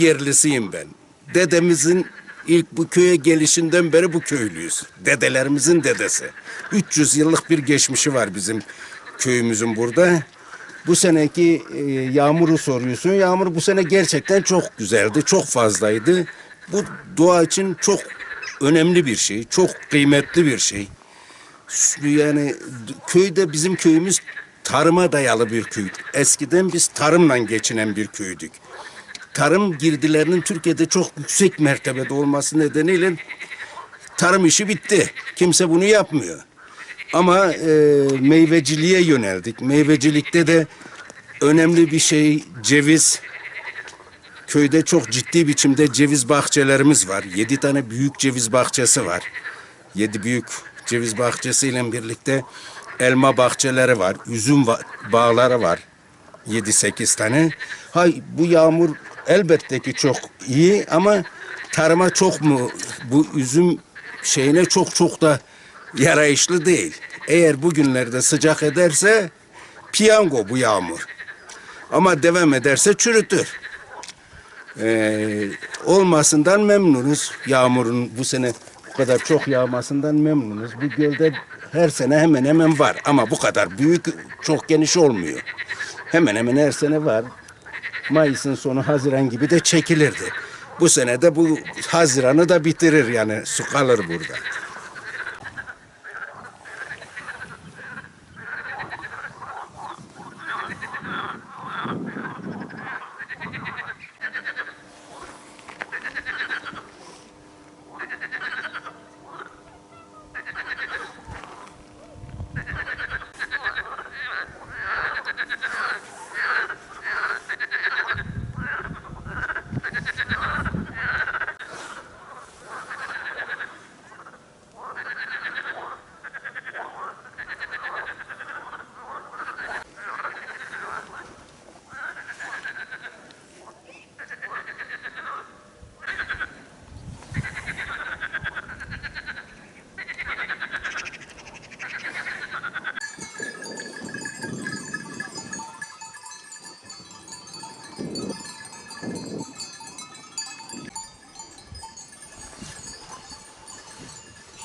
yerlisiyim ben. Dedemizin ilk bu köye gelişinden beri bu köylüyüz. Dedelerimizin dedesi. 300 yıllık bir geçmişi var bizim köyümüzün burada. Bu seneki e, yağmuru soruyorsun. Yağmur bu sene gerçekten çok güzeldi, çok fazlaydı. Bu doğa için çok önemli bir şey, çok kıymetli bir şey. Yani köyde bizim köyümüz tarıma dayalı bir köy. Eskiden biz tarımla geçinen bir köydük tarım girdilerinin Türkiye'de çok yüksek mertebede olması nedeniyle tarım işi bitti. Kimse bunu yapmıyor. Ama e, meyveciliğe yöneldik. Meyvecilikte de önemli bir şey ceviz. Köyde çok ciddi biçimde ceviz bahçelerimiz var. Yedi tane büyük ceviz bahçesi var. Yedi büyük ceviz bahçesiyle birlikte elma bahçeleri var. Üzüm bağları var. 7-8 tane. Hay bu yağmur elbette ki çok iyi ama tarıma çok mu bu üzüm şeyine çok çok da yarayışlı değil. Eğer bugünlerde sıcak ederse piyango bu yağmur. Ama devam ederse çürütür. Ee, olmasından memnunuz. Yağmurun bu sene bu kadar çok yağmasından memnunuz. Bu gölde her sene hemen hemen var ama bu kadar büyük, çok geniş olmuyor. Hemen hemen her sene var. Mayıs'ın sonu Haziran gibi de çekilirdi. Bu sene de bu Haziran'ı da bitirir yani su kalır burada.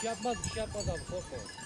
Şey yapmaz, bir şey yapmaz abi korkma.